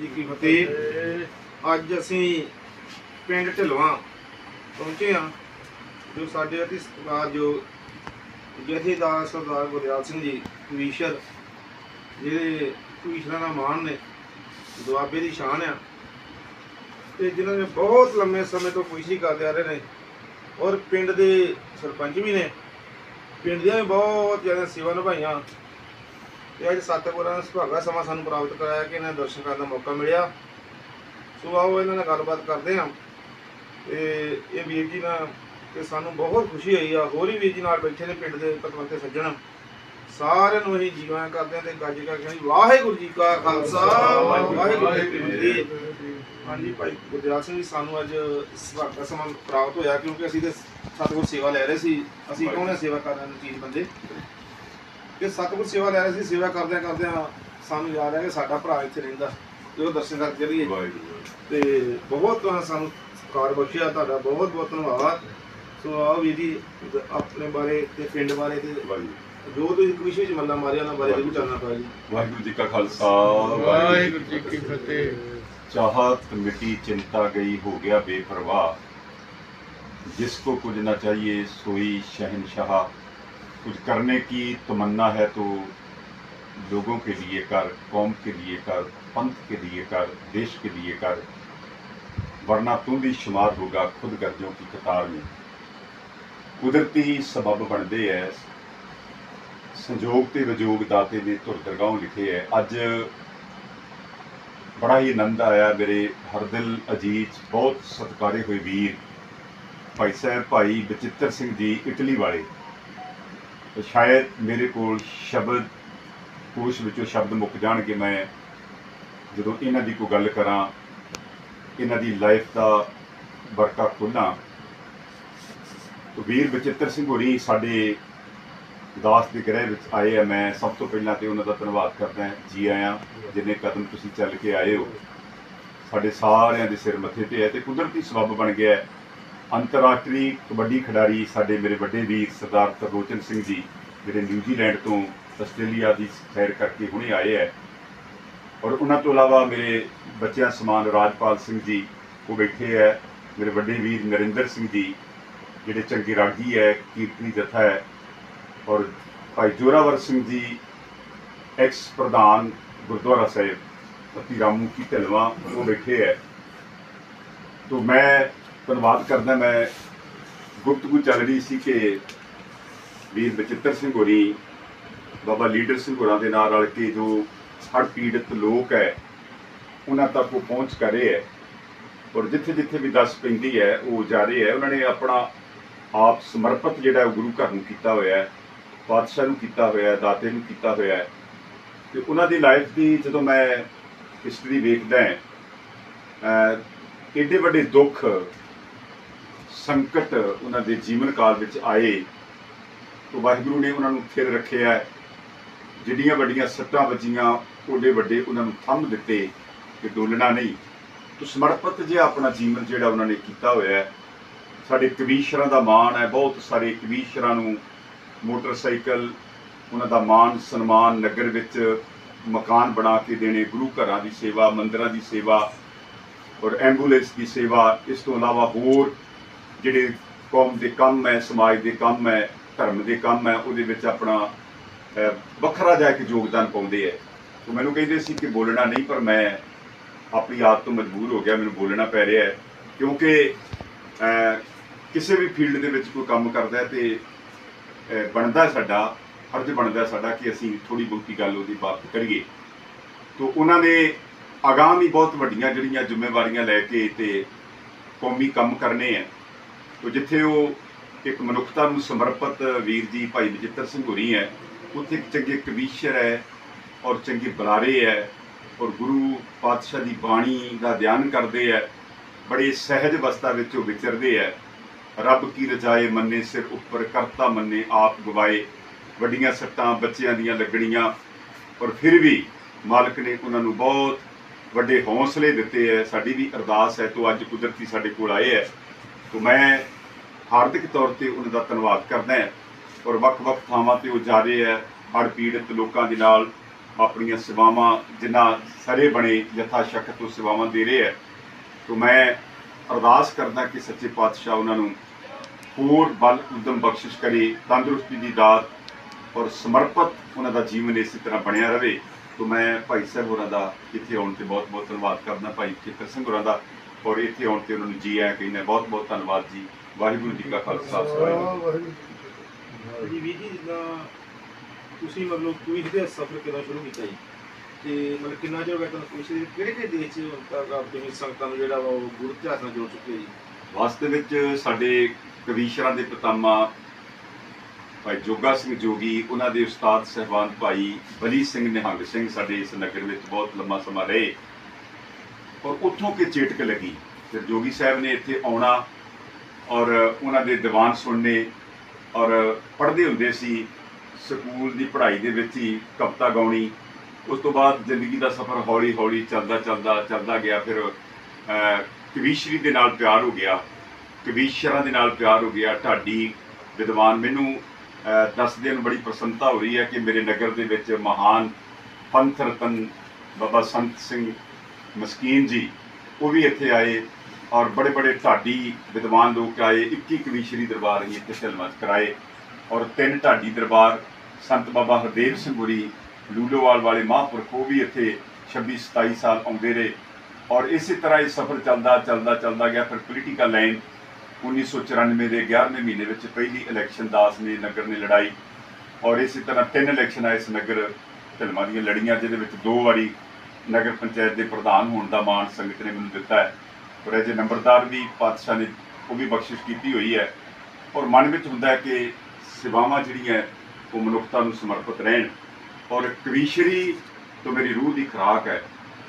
ਜੀ ਕੀ ਫਤਿਹ। ਅੱਜ ਅਸੀਂ ਪਿੰਡ ਢਲਵਾਂ ਪਹੁੰਚੇ ਹਾਂ, ਜੋ ਸਾਡੇ ਅਤੀ ਜੋ ਜਥੇਦਾਰ ਸਰਦਾਰ ਗੁਰਦਿਆਲ ਸਿੰਘ ਜੀ ਕਵੀਸ਼ਰ ਜਿਹੜੇ ਕਵੀਸ਼ਰਾਂ ਦਾ ਮਾਣ ਨੇ, ਦੁਆਬੇ ਦੀ ਸ਼ਾਨ ਆ, ਤੇ ਜਿਨ੍ਹਾਂ ਨੇ ਬਹੁਤ ਲੰਮੇ ਸਮੇਂ ਤੋਂ ਕੋਸ਼ਿਸ਼ ਕਰਦੇ ਆ ਰਹੇ ਨੇ, ਔਰ ਪਿੰਡ ਦੇ ਸਰਪੰਚ ਵੀ ਨੇ, ਪਿੰਡ ਦੀਆਂ ਵੀ ਬਹੁਤ ਜ਼ਿਆਦਾ ਸੇਵਾ ਨਿਭਾਈਆਂ ਤੇ ਅੱਜ ਸਤਿਗੁਰਾਂ ਦਾ ਸੁਭਾਗਾ ਸਮਾਂ ਸਾਨੂੰ ਪ੍ਰਾਪਤ ਕਰਾਇਆ ਕਿ ਇਹਨਾਂ ਦੇ ਦਰਸ਼ਨ ਕਰਨ ਦਾ ਮੌਕਾ ਮਿਲਿਆ। ਸੋ ਆਓ ਇਹਨਾਂ ਨਾਲ ਗੱਲਬਾਤ ਕਰਦੇ ਹਾਂ। ਤੇ ਇਹ ਵੀਰ ਜੀ ਨਾਲ ਤੇ ਸਾਨੂੰ ਬਹੁਤ ਖੁਸ਼ੀ ਹੋਈ ਆ। ਹੋਰ ਵੀ ਵੀਰ ਜੀ ਨਾਲ ਬੈਠੇ ਨੇ ਪਿੰਡ ਦੇ ਪਤਵੰਤੇ ਸੱਜਣ। ਸਾਰਿਆਂ ਨੂੰ ਅਸੀਂ ਜੀਵਾਂ ਕਰਦੇ ਹਾਂ ਤੇ ਗੱਜ ਕਰਕੇ ਵਾਹਿਗੁਰੂ ਜੀ ਕਾ ਖਾਲਸਾ, ਵਾਹਿਗੁਰੂ ਜੀ ਕੀ ਫਤਿਹ। ਹਾਂਜੀ ਭਾਈ, ਗੁਰਦਿਆਲ ਸਿੰਘ ਜੀ, ਸਾਨੂੰ ਅੱਜ ਸੁਭਾਗਾ ਸਮਾਂ ਪ੍ਰਾਪਤ ਹੋਇਆ ਕਿਉਂਕਿ ਅਸੀਂ ਤੇ ਸਤਿਗੁਰ ਸੇਵਾ ਲੈ ਰਹੇ ਸੀ। ਅਸੀਂ ਕੌਣ ਹੈ ਸੇਵਾ ਕਰਨ ਨੂੰ ਚੀਜ਼ ਬੰਦੇ? ਕਿ ਸਤਿਗੁਰ ਸੇਵਾ ਲੈ ਰਹੇ ਸੀ ਸੇਵਾ ਕਰਦਿਆਂ ਕਰਦਿਆਂ ਸਾਨੂੰ ਯਾਦ ਆ ਕਿ ਸਾਡਾ ਭਰਾ ਇੱਥੇ ਰਹਿੰਦਾ ਜਦੋਂ ਦਰਸ਼ਨ ਕਰਕੇ ਚਲੀਏ। ਤੇ ਬਹੁਤ ਸਾਨੂੰ ਸਤਿਕਾਰ ਬਖਸ਼ਿਆ ਤੁਹਾਡਾ ਬਹੁਤ ਬਹੁਤ ਧੰਨਵਾਦ। ਸੋ ਆਓ ਵੀਰ ਜੀ ਆਪਣੇ ਬਾਰੇ ਤੇ ਪਿੰਡ ਬਾਰੇ ਤੇ ਜੋ ਤੁਸੀਂ ਇੱਕ ਵਿਸ਼ੇ ਵਿੱਚ ਮੱਲਾ ਮਾਰਿਆ ਉਹਨਾਂ ਬਾਰੇ ਜ਼ਰੂਰ ਜਾਣਨਾ ਪਾ ਜੀ ਵਾਹਿਗੁਰੂ ਜੀ ਕਾ ਖਾਲਸਾ ਵਾਹਿਗੁਰੂ ਜੀ ਕੀ ਫਤਿਹ। ਚਾਹਤ ਮਿੱਟੀ ਚਿੰਤਾ ਗਈ ਹੋ ਗਿਆ ਬੇਪਰਵਾਹ। ਜਿਸ ਕੋ ਕੁਝ ਨਾ ਚਾਹੀਏ ਸੋਈ ਸ਼ਹਿਨशाह कुछ करने की तमन्ना है तो लोगों के लिए कर कौम के लिए कर पंथ के लिए कर देश के लिए कर वरना तुम भी शुमार होगा खुद गर्जों की कतार में ਕੁਦਰਤੀ ਸਬਬ ਬਣਦੇ ਐ ਸੰਜੋਗ ਤੇ ਵਿਜੋਗ ਦਾਤੇ ਨੇ ਧੁਰ ਦਰਗਾਹੋਂ ਲਿਖੇ ਐ ਅੱਜ ਬੜਾ ਹੀ ਆਨੰਦ ਆਇਆ ਮੇਰੇ ਹਰਦਿਲ ਅਜੀਜ਼ ਬਹੁਤ ਸਤਿਕਾਰੇ ਹੋਏ ਵੀਰ ਭਾਈ ਸਾਹਿਬ ਭਾਈ ਬਚਿੱਤਰ ਸਿੰਘ ਜੀ ਇਟਲੀ ਵਾਲੇ ਤੇ ਸ਼ਾਇਦ ਮੇਰੇ ਕੋਲ ਸ਼ਬਦ ਕੋਸ਼ ਵਿੱਚੋਂ ਸ਼ਬਦ ਮੁੱਕ ਜਾਣਗੇ ਮੈਂ ਜਦੋਂ ਇਹਨਾਂ ਦੀ ਕੋਈ ਗੱਲ ਕਰਾਂ, ਇਹਨਾਂ ਦੀ ਲਾਈਫ ਦਾ ਵਰਕਾ ਖੋਲਾਂ। ਵੀਰ ਬਚਿੱਤਰ ਸਿੰਘ ਹੋਰੀ ਸਾਡੇ ਦਾਸ ਦੇ ਗ੍ਰਹਿ ਵਿੱਚ ਆਏ ਆ। ਮੈਂ ਸਭ ਤੋਂ ਪਹਿਲਾਂ ਤੇ ਉਹਨਾਂ ਦਾ ਧੰਨਵਾਦ ਕਰਦਾ ਜੀ ਆਇਆਂ, ਜਿੰਨੇ ਕਦਮ ਤੁਸੀਂ ਚੱਲ ਕੇ ਆਏ ਹੋ, ਸਾਡੇ ਸਾਰਿਆਂ ਦੇ ਸਿਰ ਮੱਥੇ ਤੇ ਹੈ ਤੇ ਕੁਦਰਤੀ ਸਬੱਬ ਬਣ ਗਿਆ ਅੰਤਰਰਾਸ਼ਟਰੀ ਕਬੱਡੀ ਖਿਡਾਰੀ ਸਾਡੇ ਮੇਰੇ ਵੱਡੇ ਵੀਰ ਸਰਦਾਰ ਤਰਲੋਚਨ ਸਿੰਘ ਜੀ, ਜਿਹੜੇ ਨਿਊਜ਼ੀਲੈਂਡ ਤੋਂ ਆਸਟ੍ਰੇਲੀਆ ਦੀ ਸੈਰ ਕਰਕੇ ਹੁਣੇ ਆਏ ਹੈ। ਔਰ ਉਹਨਾਂ ਤੋਂ ਇਲਾਵਾ ਮੇਰੇ ਬੱਚਿਆਂ ਸਮਾਨ ਰਾਜਪਾਲ ਸਿੰਘ ਜੀ, ਉਹ ਬੈਠੇ ਹੈ। ਮੇਰੇ ਵੱਡੇ ਵੀਰ ਨਰਿੰਦਰ ਸਿੰਘ ਜੀ, ਜਿਹੜੇ ਚੰਗੇ ਰਾਗੀ ਹੈ ਕੀਰਤਨੀ ਜਥਾ ਹੈ। ਔਰ ਭਾਈ ਜੋਰਾਵਰ ਸਿੰਘ ਜੀ ਐਕਸ ਪ੍ਰਧਾਨ ਗੁਰਦੁਆਰਾ ਸਾਹਿਬ ਪਤੀ ਰਾਮੂ ਕੀ ਢਲਵਾ, ਉਹ ਬੈਠੇ ਹੈ। ਤੋਂ ਮੈਂ ਧੰਨਵਾਦ ਕਰਦਾ ਮੈਂ ਗੁਪਤਗੂ ਚੱਲ ਰਹੀ ਸੀ ਕਿ ਵੀਰ ਬਚਿੱਤਰ ਸਿੰਘ ਹੋਰੀ, ਬਾਬਾ ਲੀਡਰ ਸਿੰਘ ਹੋਰਾਂ ਦੇ ਨਾਲ ਰਲ ਕੇ ਜੋ ਹੜ੍ਹ ਪੀੜਤ ਲੋਕ ਹੈ, ਉਹਨਾਂ ਤੱਕ ਉਹ ਪਹੁੰਚ ਕਰ ਰਹੇ ਹੈ। ਔਰ ਜਿੱਥੇ ਜਿੱਥੇ ਵੀ ਦੱਸ ਪੈਂਦੀ ਹੈ, ਉਹ ਜਾ ਰਹੇ ਹੈ। ਉਹਨਾਂ ਨੇ ਆਪਣਾ ਆਪ ਸਮਰਪਿਤ ਜਿਹੜਾ ਉਹ ਗੁਰੂ ਘਰ ਨੂੰ ਕੀਤਾ ਹੋਇਆ ਹੈ, ਪਾਤਸ਼ਾਹ ਨੂੰ ਕੀਤਾ ਹੋਇਆ ਹੈ, ਦਾਤੇ ਨੂੰ ਕੀਤਾ ਹੋਇਆ ਹੈ। ਤੇ ਉਹਨਾਂ ਦੀ ਲਾਈਫ ਦੀ ਜਦੋਂ ਮੈਂ ਹਿਸਟਰੀ ਵੇਖਦਾ ਹਾਂ, ਅਹ ਏਡੇ ਵੱਡੇ ਦੁੱਖ ਸੰਕਟ ਉਹਨਾਂ ਦੇ ਜੀਵਨ ਕਾਲ ਵਿੱਚ ਆਏ ਤਾਂ ਵਾਹਿਗੁਰੂ ਨੇ ਉਹਨਾਂ ਨੂੰ ਫਿਰ ਰੱਖਿਆ ਹੈ। ਜਿਹੜੀਆਂ ਵੱਡੀਆਂ ਸੱਟਾਂ ਵੱਜੀਆਂ ਓਡੇ ਵੱਡੇ ਉਹਨਾਂ ਨੂੰ ਥੰਮ ਦਿੱਤੇ ਕਿ ਡੋਲਣਾ ਨਹੀਂ ਤੋ ਸਮਰਪਿਤ ਜਿਹਾ ਆਪਣਾ ਜੀਵਨ ਜਿਹੜਾ ਉਹਨਾਂ ਨੇ ਕੀਤਾ ਹੋਇਆ ਸਾਡੇ ਕਵੀਸ਼ਰਾਂ ਦਾ ਮਾਣ ਹੈ, ਬਹੁਤ ਸਾਰੇ ਕਵੀਸ਼ਰਾਂ ਨੂੰ ਮੋਟਰਸਾਈਕਲ, ਉਹਨਾਂ ਦਾ ਮਾਣ, ਸਨਮਾਨ, ਨਗਰ ਵਿੱਚ ਮਕਾਨ ਬਣਾ ਕੇ ਦੇਣੇ, ਗੁਰੂ ਘਰਾਂ ਦੀ ਸੇਵਾ, ਮੰਦਰਾਂ ਦੀ ਸੇਵਾ ਔਰ ਐਂਬੂਲੈਂਸ ਦੀ ਸੇਵਾ, ਇਸ ਤੋਂ ਇਲਾਵਾ ਹੋਰ ਜਿਹੜੇ ਕੌਮ ਦੇ ਕੰਮ ਹੈ, ਸਮਾਜ ਦੇ ਕੰਮ ਹੈ, ਧਰਮ ਦੇ ਕੰਮ ਹੈ, ਉਹਦੇ ਵਿੱਚ ਆਪਣਾ ਵੱਖਰਾ ਜਾ ਕੇ ਯੋਗਦਾਨ ਪਾਉਂਦੇ ਹੈ। ਤਾਂ ਮੈਨੂੰ ਕਹਿੰਦੇ ਸੀ ਕਿ ਬੋਲਣਾ ਨਹੀਂ, ਪਰ ਮੈਂ ਆਪਣੀ ਆਦਤ ਤੋਂ ਮਜਬੂਰ ਹੋ ਗਿਆ, ਮੈਨੂੰ ਬੋਲਣਾ ਪੈ ਰਿਹਾ ਹੈ। ਕਿਉਂਕਿ ਕਿਸੇ ਵੀ ਫੀਲਡ ਦੇ ਵਿੱਚ ਕੋਈ ਕੰਮ ਕਰਦਾ ਹੈ ਤੇ ਬਣਦਾ ਸਾਡਾ ਫਰਜ਼ ਬਣਦਾ ਸਾਡਾ ਕਿ ਅਸੀਂ ਥੋੜੀ ਬਹੁਤੀ ਗੱਲ ਉਹਦੀ ਬਾਤ ਕਰੀਏ। ਤੋਂ ਉਹਨਾਂ ਨੇ ਅਗਾਮ ਹੀ ਬਹੁਤ ਵੱਡੀਆਂ ਜਿਹੜੀਆਂ ਜ਼ਿੰਮੇਵਾਰੀਆਂ ਲੈ ਕੇ ਤੇ ਕੌਮੀ ਕੰਮ ਕਰਨੇ ਆ ਤੋ ਜਿੱਥੇ ਉਹ ਇੱਕ ਮਨੁੱਖਤਾ ਨੂੰ ਸਮਰਪਿਤ ਵੀਰ ਜੀ ਭਾਈ ਬਜਿੱਤਰ ਸਿੰਘ ਹੋਰੀ ਹੈ। ਉੱਥੇ ਇੱਕ ਚੰਗੇ ਕਵੀਸ਼ਰ ਹੈ ਔਰ ਚੰਗੇ ਬੁਲਾਰੇ ਹੈ ਔਰ ਗੁਰੂ ਪਾਤਸ਼ਾਹ ਦੀ ਬਾਣੀ ਦਾ ਧਿਆਨ ਕਰਦੇ ਹੈ। ਬੜੇ ਸਹਿਜ ਅਵਸਥਾ ਵਿੱਚ ਉਹ ਵਿਚਰਦੇ ਹੈ। ਰੱਬ ਕੀ ਰਜਾਏ ਮੰਨੇ, ਸਿਰ ਉੱਪਰ ਕਰਤਾ ਮੰਨੇ, ਆਪ ਗਵਾਏ। ਵੱਡੀਆਂ ਸੱਟਾਂ, ਬੱਚਿਆਂ ਦੀਆਂ ਲੱਗਣੀਆਂ। ਔਰ ਫਿਰ ਵੀ ਮਾਲਕ ਨੇ ਉਹਨਾਂ ਨੂੰ ਬਹੁਤ ਵੱਡੇ ਹੌਸਲੇ ਦਿੱਤੇ ਹੈ। ਸਾਡੀ ਵੀ ਅਰਦਾਸ ਹੈ, ਤੋਂ ਅੱਜ ਕੁਦਰਤੀ ਸਾਡੇ ਕੋਲ ਆਏ ਹੈ। ਤੋਂ ਮੈਂ ਹਾਰਦਿਕ ਤੌਰ ਤੇ ਉਹਨਾਂ ਦਾ ਧੰਨਵਾਦ ਕਰਦਾ ਹਾਂ ਔਰ ਵੱਖ-ਵੱਖ ਥਾਵਾਂ ਤੇ ਉਹ ਜਾ ਰਹੇ ਹੈ, ਹੜ੍ਹ ਪੀੜਤ ਲੋਕਾਂ ਦੇ ਨਾਲ ਆਪਣੀਆਂ ਸੇਵਾਵਾਂ ਜਿਨ੍ਹਾਂ ਸਰੇ ਬਣੇ ਯਥਾ ਸ਼ਕਤ ਤੋਂ ਸੇਵਾਵਾਂ ਦੇ ਰਹੇ ਹੈ। ਤੋਂ ਮੈਂ ਅਰਦਾਸ ਕਰਦਾ ਕਿ ਸੱਚੇ ਪਾਤਸ਼ਾਹ ਉਹਨਾਂ ਨੂੰ ਹੋਰ ਬਲ, ਉਦਮ ਬਖਸ਼ਿਸ਼ ਕਰੇ, ਤੰਦਰੁਸਤੀ ਦੀ ਦਾਤ ਔਰ ਸਮਰਪਿਤ ਉਹਨਾਂ ਦਾ ਜੀਵਨ ਇਸੇ ਤਰ੍ਹਾਂ ਬਣਿਆ ਰਹੇ। ਤੋਂ ਮੈਂ ਭਾਈ ਸਾਹਿਬ ਹੋਰਾਂ ਦਾ ਇੱਥੇ ਆਉਣ ਤੇ ਬਹੁਤ ਬਹੁਤ ਧੰਨਵਾਦ ਕਰਦਾ, ਭਾਈ ਚਿੱਤਰ ਸਿੰਘ ਹੋਰਾਂ ਦਾ ਔਰ ਇੱਥੇ ਆਉਣ ਤੇ ਉਹਨਾਂ ਨੂੰ ਜੀ ਆਇਆਂ ਕਹਿੰਦਾ ਬਹੁਤ ਬਹੁਤ ਧੰਨਵਾਦ ਜੀ। ਵਾਹਿਗੁਰੂ ਜੀ ਕਾ ਖਾਲਸਾ ਵਾਹਿਗੁਰੂ ਜੀ ਕੀ ਫਤਿਹ। ਜੀ ਵੀਰ ਜੀ ਜਿੱਦਾਂ ਤੁਸੀਂ ਮਤਲਬ ਕੁਇਜ਼ ਦੇ ਸਫ਼ਰ ਕਿਦਾਂ ਸ਼ੁਰੂ ਕੀਤਾ ਜੀ? ਤੇ ਮਤਲਬ ਕਿੰਨਾ ਚਿਰ ਹੋ ਗਿਆ ਤੁਹਾਨੂੰ ਕੁਇਜ਼ ਦੇ ਕਿਹੜੇ ਕਿਹੜੇ ਦੇਸ਼ ਚ ਹੁਣ ਤੱਕ ਆਪ ਤੁਸੀਂ ਸੰਗਤਾਂ ਨੂੰ ਜਿਹੜਾ ਵਾ ਉਹ ਗੁਰੂ ਇਤਿਹਾਸ ਨਾਲ ਜੋੜ ਚੁੱਕੇ ਜੀ? ਵਾਸਤੇ ਵਿੱਚ ਸਾਡੇ ਕਵੀਸ਼ਰਾਂ ਦੇ ਪਿਤਾਮਾ ਭਾਈ ਜੋਗਾ ਸਿੰਘ ਜੋਗੀ ਉਹਨਾਂ ਦੇ ਉਸਤਾਦ ਸਹਿਬਾਨ ਭਾਈ ਬਲੀ ਸਿੰਘ ਨਿਹੰਗ ਸਿੰਘ ਸਾਡੇ ਇਸ ਨਗਰ ਵਿੱਚ ਬਹੁਤ ਲੰਮਾ ਸਮਾਂ ਰਹੇ। ਔਰ ਉੱਥੋਂ ਕਿ ਚੇਟਕ ਲੱਗੀ ਫਿਰ ਜੋਗੀ ਸਾਹਿਬ ਨੇ ਇੱਥੇ ਆਉਣਾ ਔਰ ਉਹਨਾਂ ਦੇ ਦੀਵਾਨ ਸੁਣਨੇ ਔਰ ਪੜ੍ਹਦੇ ਹੁੰਦੇ ਸੀ ਸਕੂਲ ਦੀ ਪੜ੍ਹਾਈ ਦੇ ਵਿੱਚ ਹੀ ਕਵਿਤਾ ਗਾਉਣੀ ਉਸ ਤੋਂ ਬਾਅਦ ਜ਼ਿੰਦਗੀ ਦਾ ਸਫ਼ਰ ਹੌਲੀ ਹੌਲੀ ਚੱਲਦਾ ਚੱਲਦਾ ਚੱਲਦਾ ਗਿਆ ਫਿਰ ਕਵੀਸ਼ਰੀ ਦੇ ਨਾਲ ਪਿਆਰ ਹੋ ਗਿਆ ਕਵੀਸ਼ਰਾਂ ਦੇ ਨਾਲ ਪਿਆਰ ਹੋ ਗਿਆ ਢਾਡੀ ਵਿਦਵਾਨ ਮੈਨੂੰ ਅਹ, ਦੱਸਦਿਆਂ ਨੂੰ ਬੜੀ ਪ੍ਰਸੰਨਤਾ ਹੋ ਰਹੀ ਹੈ ਕਿ ਮੇਰੇ ਨਗਰ ਦੇ ਵਿੱਚ ਮਹਾਨ ਪੰਥ ਰਤਨ ਬਾਬਾ ਸੰਤ ਸਿੰਘ ਮਸਕੀਨ ਜੀ ਉਹ ਵੀ ਇੱਥੇ ਆਏ ਔਰ ਬੜੇ ਬੜੇ ਢਾਡੀ ਵਿਦਵਾਨ ਲੋਕ ਆਏ 21 ਕਵੀਸ਼ਰੀ ਦਰਬਾਰ ਹੀ ਇੱਥੇ ਫਿਲਮਾਂ ਕਰਾਏ। ਔਰ ਤਿੰਨ ਢਾਡੀ ਦਰਬਾਰ, ਸੰਤ ਬਾਬਾ ਹਰਦੇਵ ਸਿੰਘ ਗੁਰੀ ਲੂਲੋਵਾਲ ਵਾਲੇ ਮਹਾਂਪੁਰਖ, ਉਹ ਵੀ ਇੱਥੇ 26 27 ਸਾਲ ਆਉਂਦੇ ਰਹੇ। ਔਰ ਇਸੇ ਤਰ੍ਹਾਂ ਇਹ ਸਫ਼ਰ ਚੱਲਦਾ ਚੱਲਦਾ ਚੱਲਦਾ ਗਿਆ। ਫਿਰ ਪੋਲੀਟੀਕਲ ਲਾਈਨ 1994 ਦੇ 11ਵੇਂ ਮਹੀਨੇ ਵਿੱਚ ਪਹਿਲੀ ਇਲੈਕਸ਼ਨ ਦਾਸ ਨੇ ਨਗਰ ਨੇ ਲੜਾਈ। ਔਰ ਇਸੇ ਤਰ੍ਹਾਂ ਤਿੰਨ ਇਲੈਕਸ਼ਨ ਆਏ ਇਸ ਨਗਰ ਢਲਮਾਂ ਦੀਆਂ ਲੜੀਆਂ, ਜਿਹਦੇ ਵਿੱਚ ਦੋ ਵਾਰੀ ਨਗਰ ਪੰਚਾਇਤ ਦੇ ਪ੍ਰਧਾਨ ਹੋਣ ਦਾ ਮਾਣ ਸੰਗਤ ਨੇ ਮੈਨੂੰ ਦਿੱਤਾ ਹੈ। ਔਰ ਇਹ ਜੇ ਨੰਬਰਦਾਰ ਵੀ ਪਾਤਸ਼ਾਹ ਨੇ ਉਹ ਵੀ ਬਖਸ਼ਿਸ਼ ਕੀਤੀ ਹੋਈ ਹੈ, ਔਰ ਮਨ ਵਿੱਚ ਹੁੰਦਾ ਕਿ ਸੇਵਾਵਾਂ ਜਿਹੜੀਆਂ ਉਹ ਮਨੁੱਖਤਾ ਨੂੰ ਸਮਰਪਿਤ ਰਹਿਣ। ਔਰ ਕਵੀਸ਼ਰੀ ਤੋਂ ਮੇਰੀ ਰੂਹ ਦੀ ਖੁਰਾਕ ਹੈ।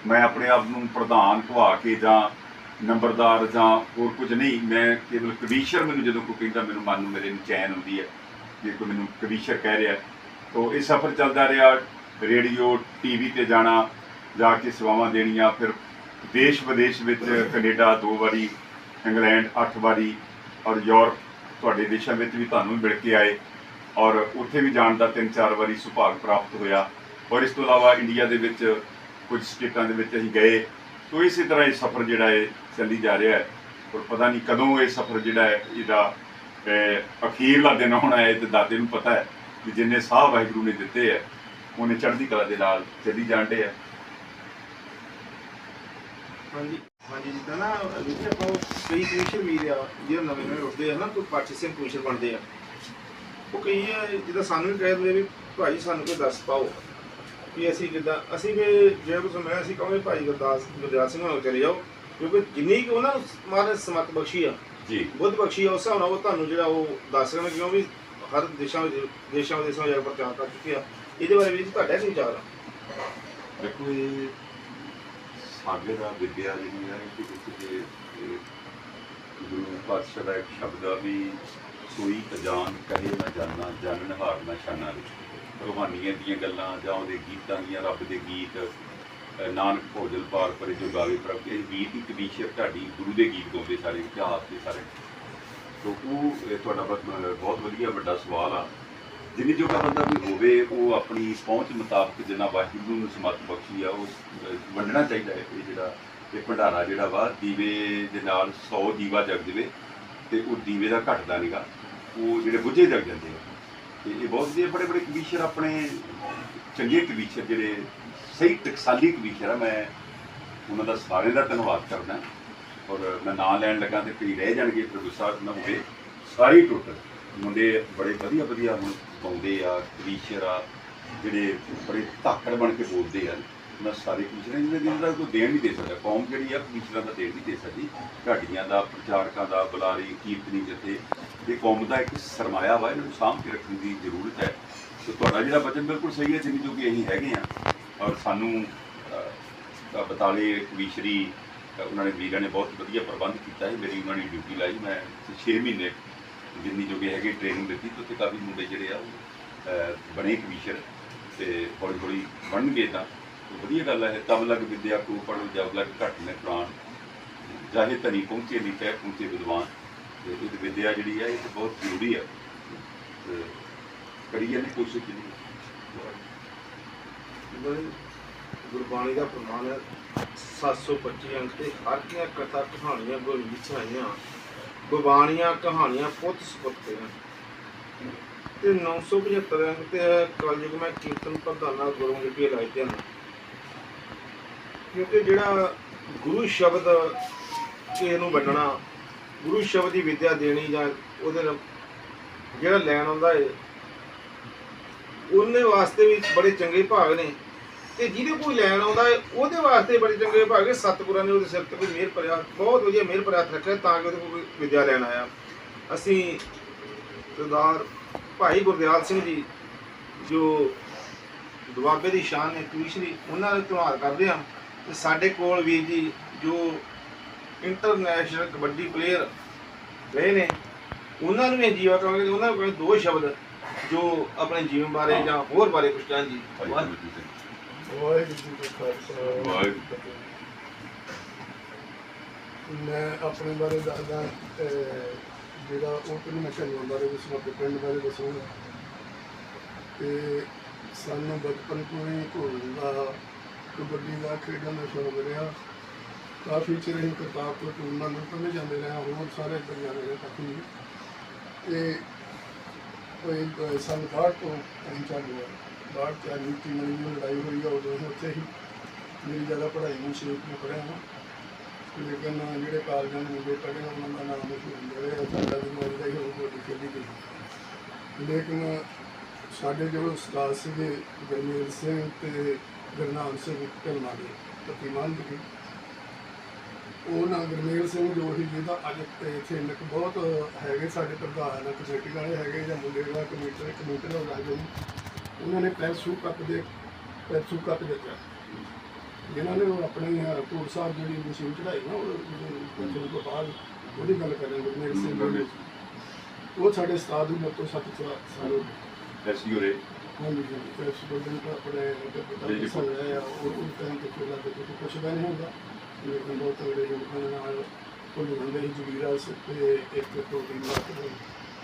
ਮੈਂ ਆਪਣੇ ਆਪ ਨੂੰ ਪ੍ਰਧਾਨ ਕਹਾ ਕੇ ਜਾਂ ਨੰਬਰਦਾਰ ਜਾਂ ਹੋਰ ਕੁਝ ਨਹੀਂ, ਮੈਂ ਕੇਵਲ ਕਵੀਸ਼ਰ ਮੈਨੂੰ ਜਦੋਂ ਕੋਈ ਕਹਿੰਦਾ, ਮੈਨੂੰ ਮਨ ਨੂੰ ਮੇਰੇ ਨੂੰ ਚੈਨ ਹੁੰਦੀ ਹੈ, ਜੇ ਕੋਈ ਮੈਨੂੰ ਕਵੀਸ਼ਰ ਕਹਿ ਰਿਹਾ ਤੋ ਇਹ ਸਫ਼ਰ ਚੱਲਦਾ ਰਿਹਾ। ਰੇਡੀਓ, ਟੀਵੀ ਤੇ ਜਾਣਾ, ਜਾ ਕੇ ਸੇਵਾਵਾਂ ਦੇਣੀਆਂ, ਫਿਰ ਦੇਸ਼ ਵਿਦੇਸ਼ ਵਿੱਚ ਕੈਨੇਡਾ ਦੋ ਵਾਰੀ, ਇੰਗਲੈਂਡ ਅੱਠ ਵਾਰੀ ਔਰ ਯੂਰਪ ਤੁਹਾਡੇ ਦੇਸ਼ਾਂ ਵਿੱਚ ਵੀ ਤੁਹਾਨੂੰ ਮਿਲ ਕੇ ਆਏ ਔਰ ਉੱਥੇ ਵੀ ਜਾਣ ਦਾ ਤਿੰਨ ਚਾਰ ਵਾਰੀ ਸੁਭਾਗ ਪ੍ਰਾਪਤ ਹੋਇਆ। ਔਰ ਇਸ ਤੋਂ ਇਲਾਵਾ ਇੰਡੀਆ ਦੇ ਵਿੱਚ ਕੁਝ ਸਟੇਟਾਂ ਦੇ ਵਿੱਚ ਅਸੀਂ ਗਏ। ਸੋ ਇਸੇ ਤਰ੍ਹਾਂ ਇਹ ਸਫ਼ਰ ਜਿਹੜਾ ਹੈ ਚੱਲੀ ਜਾ ਰਿਹਾ ਹੈ। ਔਰ ਪਤਾ ਨਹੀਂ ਕਦੋਂ ਇਹ ਸਫ਼ਰ ਜਿਹੜਾ ਹੈ, ਇਹਦਾ ਅਖੀਰਲਾ ਦਿਨ ਹੋਣਾ ਹੈ ਤੇ ਦਾਦੇ ਨੂੰ ਪਤਾ ਹੈ ਕਿ ਜਿੰਨੇ ਸਾਹ ਵਾਹਿਗੁਰੂ ਨੇ ਦਿੱਤੇ ਹੈ, ਉਹਨੇ ਚੜ੍ਹਦੀ ਕਲਾ ਦੇ ਨਾਲ ਚੱਲੀ ਜਾਂਦੇ ਹੈ। ਹਾਂਜੀ ਹਾਂਜੀ ਜਿੱਦਾਂ ਨਾ ਵੀਰ ਆਪਾਂ ਉਹ ਕਈ ਕੁਇਸ਼ਨ ਵੀਰ ਆ ਜਿਹੜੇ ਨਵੇਂ ਨਵੇਂ ਉੱਠਦੇ ਆ ਨਾ ਕੋਈ ਪਾਰਟਿਸਪੈਂਟ ਕੁਇਸ਼ਨ ਬਣਦੇ ਆ। ਉਹ ਕਈ ਆ ਜਿੱਦਾਂ ਸਾਨੂੰ ਵੀ ਕਹਿ ਦਿੰਦੇ ਵੀ ਭਾਈ ਸਾਨੂੰ ਕੋਈ ਦੱਸ ਪਾਓ। ਵੀ ਅਸੀਂ ਜਿੱਦਾਂ ਅਸੀਂ ਵੀ ਜੇ ਕੁਝ ਮੈਂ ਅਸੀਂ ਕਹਾਂਗੇ ਭਾਈ ਗੁਰਦਾਸ ਗੁਰਦਿਆਲ ਸਿੰਘ ਨਾਲ ਚਲੇ ਜਾਓ। ਕਿਉਂਕਿ ਜਿੰਨੀ ਕੁ ਉਹਨਾਂ ਮਾਰੇ ਸਮਤ ਬਖਸ਼ੀ ਆ ਜੀ। ਬੁੱਧ ਬਖਸ਼ੀ ਆ ਉਸ ਹਿਸਾਬ ਨਾਲ ਉਹ ਤੁਹਾਨੂੰ ਜਿਹੜਾ ਉਹ ਦੱਸ ਰਹੇ ਨੇ ਕਿਉਂ ਵੀ ਹਰ ਦੇਸ਼ਾਂ ਵਿੱਚ ਦੇਸ਼ਾਂ ਵਿਦੇਸ਼ਾਂ ਵਿੱਚ ਪ੍ਰਚਾਰ ਕਰ ਚੁੱਕੇ ਆ। ਇਹਦੇ ਬਾਰੇ ਵੀ ਤੁਹਾਡਾ ਕੀ ਵਿਚਾਰ ਆ? ਦੇਖੋ ਇਹ ਸਾਡੇ ਦਾ ਵਿਦਿਆ ਜਿਹੜੀ ਹੈ ਕਿ ਵਿੱਚ ਜੇ ਗੁਰੂ ਪਾਤਸ਼ਾਹ ਦਾ ਇੱਕ ਸ਼ਬਦ ਆ ਵੀ ਕੋਈ ਅਜਾਨ ਕਹੇ ਨਾ ਜਾਣਾ ਜਾਣਨ ਹਾਰ ਨਾ ਸ਼ਾਨਾ ਵਿੱਚ। ਰੂਹਾਨੀਆਂ ਦੀਆਂ ਗੱਲਾਂ ਜਾਂ ਉਹਦੇ ਗੀਤਾਂ ਦੀਆਂ, ਰੱਬ ਦੇ ਗੀਤ ਨਾਨਕ ਭੋਜਲ ਪਾਰ ਪਰੇ ਜੋ ਗਾਵੇ ਪ੍ਰਭ, ਇਹ ਗੀਤ ਦੀ ਕਬੀਸ਼ਰ ਤੁਹਾਡੀ ਗੁਰੂ ਦੇ ਗੀਤ ਗਾਉਂਦੇ ਸਾਰੇ, ਇਤਿਹਾਸ ਦੇ ਸਾਰੇ। ਤੋ ਉਹ, ਇਹ ਤੁਹਾਡਾ ਬਹੁਤ ਵਧੀਆ ਵੱਡਾ ਸਵਾਲ ਆ। ਜਿੰਨੀ ਜੋਗਾ ਬੰਦਾ ਕੋਈ ਹੋਵੇ, ਉਹ ਆਪਣੀ ਪਹੁੰਚ ਮੁਤਾਬਕ ਜਿੰਨਾ ਵਾਹਿਗੁਰੂ ਨੂੰ ਸਮਤ ਬਖਸ਼ੀ ਆ, ਉਹ ਵੰਡਣਾ ਚਾਹੀਦਾ ਹੈ। ਇਹ ਜਿਹੜਾ ਇਹ ਭੰਡਾਰਾ ਜਿਹੜਾ ਵਾ, ਦੀਵੇ ਦੇ ਨਾਲ 100 ਦੀਵਾ ਜਗ ਜਾਵੇ ਤੇ ਉਹ ਦੀਵੇ ਦਾ ਘਟਦਾ ਨਹੀਂਗਾ ਉਹ ਜਿਹੜੇ ਬੁੱਝੇ ਜਗ ਜਾਂਦੇ ਆ। ਤੇ ਇਹ ਬਹੁਤ ਵਧੀਆ ਬੜੇ ਬੜੇ ਕਵੀਸ਼ਰ ਆਪਣੇ, ਚੰਗੇ ਕਵੀਸ਼ਰ ਜਿਹੜੇ ਸਹੀ ਟਕਸਾਲੀ ਕਵੀਸ਼ਰ ਆ। ਮੈਂ ਉਹਨਾਂ ਦਾ ਸਾਰਿਆਂ ਦਾ ਧੰਨਵਾਦ ਕਰਦਾ। ਔਰ ਮੈਂ ਨਾਂ ਲੈਣ ਲੱਗਾ ਤੇ ਕਈ ਰਹਿ ਜਾਣਗੇ ਫਿਰ ਗੁੱਸਾ ਨਾ ਹੋਵੇ ਸਾਰੇ ਟੋਟਲ। ਮੁੰਡੇ ਬੜੇ ਵਧੀਆ ਵਧੀਆ ਹੁਣ ਪਾਉਂਦੇ ਆ ਕਵੀਸ਼ਰ ਆ, ਜਿਹੜੇ ਬੜੇ ਧਾਕੜ ਬਣ ਕੇ ਬੋਲਦੇ ਆ। ਮੈਂ ਸਾਰੇ ਕਵੀਸ਼ਰਾਂ ਜਿਹਨਾਂ ਦੀ ਦਾ ਕੋਈ ਦੇਣ ਨਹੀਂ ਦੇ ਸਕਦਾ। ਕੌਮ ਜਿਹੜੀ ਆ ਕਵੀਸ਼ਰਾਂ ਦਾ ਦੇਣ ਨਹੀਂ ਦੇ ਸਕਦੀ। ਢਾਡੀਆਂ ਦਾ, ਪ੍ਰਚਾਰਕਾਂ ਦਾ, ਬੁਲਾਰੀ, ਕੀਰਤਨੀ ਜਥੇ, ਇਹ ਕੌਮ ਦਾ ਇੱਕ ਸਰਮਾਇਆ ਵਾ, ਇਹਨੂੰ ਸਾਂਭ ਕੇ ਰੱਖਣ ਦੀ ਜ਼ਰੂਰਤ ਹੈ। ਤੇ ਤੁਹਾਡਾ ਜਿਹੜਾ ਵਚਨ ਬਿਲਕੁਲ ਸਹੀ ਹੈ, ਜਿੰਨੀ ਜੋ ਕਿ ਅਸੀਂ ਹੈਗੇ ਆ। ਔਰ ਸਾਨੂੰ ਬਤਾਲੇ ਕਵੀਸ਼ਰੀ ਉਹਨਾਂ ਨੇ ਵੀਰਾਂ ਨੇ ਬਹੁਤ ਵਧੀਆ ਪ੍ਰਬੰਧ ਕੀਤਾ ਹੈ। ਮੇਰੀ ਉਹਨਾਂ ਨੇ ਡਿਊਟੀ ਲਾਈ, ਮੈਂ 6 ਮਹੀਨੇ ਜਿੰਨੀ ਜੋਗੇ ਕਿ ਹੈਗੇ ਟ੍ਰੇਨਿੰਗ ਦਿੱਤੀ, ਤੇ ਉੱਥੇ ਕਾਫੀ ਮੁੰਡੇ ਜਿਹੜੇ ਆ, ਉਹ ਬਣੇ ਕਵੀਸ਼ਰ ਤੇ ਹੌਲੀ ਹੌਲੀ ਬਣਨਗੇ ਤਾਂ। ਵਧੀਆ ਗੱਲ ਹੈ ਤਬ ਲਗ ਵਿਦਿਆ ਕੋ ਪੜੋ ਜਬ ਲਗ ਘਟ ਨੇ ਪ੍ਰਾਣ ਜਾਹੇ ਤਨੀ ਪਹੁੰਚੇ ਨਹੀਂ ਤੈ ਪਹੁੰਚੇ ਵਿਦਵਾਨ। ਤੇ ਇਹ ਵਿਦਿਆ ਜਿਹੜੀ ਹੈ ਇਹ ਤਾਂ ਬਹੁਤ ਜ਼ਰੂਰੀ ਹੈ ਤੇ ਕਰੀਏ ਨੇ ਕੋਸ਼ਿਸ਼ ਜਿਹੜੀ ਗੁਰਬਾਣੀ ਦਾ ਪ੍ਰਮਾਣ ਹੈ 725 ਅੰਕ ਤੇ ਹਰ ਦੀਆਂ ਕਥਾ ਕਹਾਣੀਆਂ ਗੁਰਮੀਤ ਆਈਆਂ। ਗੁਰਬਾਣੀਆਂ ਕਹਾਣੀਆਂ ਪੁੱਤ ਸੁਪੁੱਤ ਤੇ ਹਨ ਤੇ 975 ਅੰਕ ਤੇ ਹੈ ਕਲਯੁਗ ਮੈਂ ਕੀਰਤਨ ਪ੍ਰਧਾਨਾ ਗੁਰੂ ਲਿਪੀ ਲਾਈ ਤੇ ਹਨ ਕਿਉਂਕਿ ਜਿਹੜਾ ਗੁਰੂ ਸ਼ਬਦ ਕਿਸੇ ਨੂੰ ਵੰਡਣਾ, ਗੁਰੂ ਸ਼ਬਦ ਦੀ ਵਿਦਿਆ ਦੇਣੀ ਜਾਂ ਉਹਦੇ ਨਾਲ ਜਿਹੜਾ ਲੈਣ ਆਉਂਦਾ ਏ, ਉਹਨੇ ਵਾਸਤੇ ਵੀ ਬੜੇ ਚੰਗੇ ਭਾਗ ਨੇ। ਤੇ ਜਿਹਦੇ ਕੋਈ ਲੈਣ ਆਉਂਦਾ ਹੈ, ਉਹਦੇ ਵਾਸਤੇ ਬੜੇ ਚੰਗੇ ਭਾਗ ਸਤਿਗੁਰਾਂ ਨੇ ਉਹਦੇ ਸਿਰ ਤੇ ਕੋਈ ਮਿਹਰ ਭਰਿਆ, ਬਹੁਤ ਵਧੀਆ ਮਿਹਰ ਭਰਿਆ ਰੱਖਿਆ ਤਾਂ ਕਿ ਉਹਦੇ ਕੋਲ ਕੋਈ ਵਿਦਿਆ ਲੈਣ ਆਇਆ। ਅਸੀਂ ਸਰਦਾਰ ਭਾਈ ਗੁਰਦਿਆਲ ਸਿੰਘ ਜੀ, ਜੋ ਦੁਆਬੇ ਦੀ ਸ਼ਾਨ ਨੇ ਕਵੀਸ਼ਰੀ ਉਹਨਾਂ ਦਾ ਧੰਨਵਾਦ ਕਰਦੇ ਹਾਂ। ਤੇ ਸਾਡੇ ਕੋਲ ਵੀਰ ਜੀ, ਜੋ ਇੰਟਰਨੈਸ਼ਨਲ ਕਬੱਡੀ ਪਲੇਅਰ ਰਹੇ ਨੇ, ਉਹਨਾਂ ਨੂੰ ਵੀ ਜੀਵਾ ਕਰਾਂਗੇ ਉਹਨਾਂ ਨੂੰ ਦੋ ਸ਼ਬਦ, ਜੋ ਆਪਣੇ ਜੀਵਨ ਬਾਰੇ ਜਾਂ ਹੋਰ ਬਾਰੇ ਕੁਝ ਕਹਿਣ ਜੀ। ਵਾਹਿਗੁਰੂ ਜੀ ਕੀ ਵਾਹਿਗੁਰੂ ਜੀ ਕਾ ਖਾਲਸਾ ਵਾਹਿਗੁਰੂ। ਮੈਂ ਆਪਣੇ ਬਾਰੇ ਦੱਸਦਾ ਅਹ, ਜਿਹੜਾ ਉਹ ਪਿੰਡ ਮੈਂ ਚੱਲਣ ਬਾਰੇ ਦੱਸਣਾ ਤੇ ਪਿੰਡ ਬਾਰੇ ਦੱਸੂੰਗਾ। ਤੇ ਸਾਨੂੰ ਬਚਪਨ ਤੋਂ ਹੀ ਘੋਲ ਦਾ ਕਬੱਡੀ ਦਾ ਖੇਡਣ ਦਾ ਸ਼ੌਕ ਰਿਹਾ। ਕਾਫੀ ਚਿਰ ਅਸੀਂ ਕਰਤਾਰਪੁਰ ਟੂਰਨਾਮੈਂਟ ਤੋਂ ਵੀ ਜਾਂਦੇ ਰਹੇ ਹਾਂ, ਹੋਰ ਸਾਰੇ ਇੱਧਰ ਜਾਂਦੇ ਰਹੇ ਕਾਫੀ ਤੇ ਕੋਈ ਅਹ, ਸੰਨ ਤੋਂ ਅਸੀਂ ਚੱਲ ਗਿਆ ਬਾਹਰ ਚ ਨੀਤੀ ਮਣੀ ਦੀ ਲੜਾਈ ਹੋਈ ਆ, ਉਦੋਂ ਅਸੀਂ ਉੱਥੇ ਹੀ ਮੇਰੀ ਜ਼ਿਆਦਾ ਪੜ੍ਹਾਈ ਨੂੰ ਸ਼ੇਖ ਨੂੰ ਪੜ੍ਹਿਆ ਹਾਂ ਲੇਕਿਨ ਜਿਹੜੇ ਕਾਲਜਾਂ ਦੇ ਮੁੰਡੇ ਪੜ੍ਹੇ, ਉਹਨਾਂ ਦਾ ਨਾਮ ਮਸ਼ਹੂਰ ਰਹੇ। ਸਾਡਾ ਵੀ ਮੌਜੂਦਾ ਹੀ ਉਹ ਬੋਲੀ ਖੇਡੀ ਗਈ ਲੇਕਿਨ ਸਾਡੇ ਜੋ ਉਸਤਾਦ ਸੀਗੇ ਗੁਰਮੇਲ ਸਿੰਘ ਤੇ ਗੁਰਨਾਮ ਸਿੰਘ ਢਿਲਮਾ ਦੇ ਪ੍ਰਤੀਮਾਨ ਜੀ ਉਹ ਨਾ ਗੁਰਮੇਲ ਸਿੰਘ ਜੋ ਹੀ ਜਿਹਦਾ ਅੱਜ ਤੇ ਇੱਥੇ ਨਿਕ ਬਹੁਤ ਹੈਗੇ ਸਾਡੇ ਪ੍ਰਧਾਨ ਕਮੇਟੀ ਵਾਲੇ ਹੈਗੇ ਜਾਂ ਮੁੰਡੇ ਦਾ ਕਮੇਟੀ ਕਮੇਟੀ ਦਾ ਲੱਗਦੇ ਨੇ ਉਹਨਾਂ ਨੇ ਪੈਸੂ ਕੱਪ ਦੇ ਪੈਸੂ ਕੱਪ ਦਿੱਤਾ। ਜਿਨ੍ਹਾਂ ਨੇ ਉਹ ਆਪਣੀ ਕੋਟ ਸਾਹਿਬ ਜਿਹੜੀ ਮਸ਼ੀਨ ਚੜਾਈ ਨਾ ਉਹ ਜਦੋਂ ਤੋਂ ਬਾਅਦ ਉਹਦੀ ਗੱਲ ਕਰ ਰਹੇ ਗੁਰਮੇਲ ਸਿੰਘ ਜੀ। ਉਹ ਸਾਡੇ ਉਸਤਾਦ ਵੀ ਮੇਰੇ ਤੋਂ ਸੱਤ ਸਾਲ ਹੋ ਗਏ। ਐਸੀ ਹੋਰੇ? ਹਾਂਜੀ ਜੀ ਪੈਸੂ ਬਦਲ ਤਾਂ ਆਪਣੇ ਜੀ। ਪਤਾ ਹੈ ਉਹ ਉਹ ਤੇ ਕੋਈ ਲੱਗ ਕੇ ਕੁਝ ਵੀ ਨਹੀਂ ਹੁੰਦਾ। ਲੇਕਿਨ ਬਹੁਤ ਤਗੜੇ ਲੋਕਾਂ ਦੇ ਨਾਲ ਕੋਈ ਬੰਦੇ ਜਗੀਰਾ ਸ ਤੇ ਇੱਕ ਤੋਂ ਤਿੰਨ ਲੱਖ ਦੇ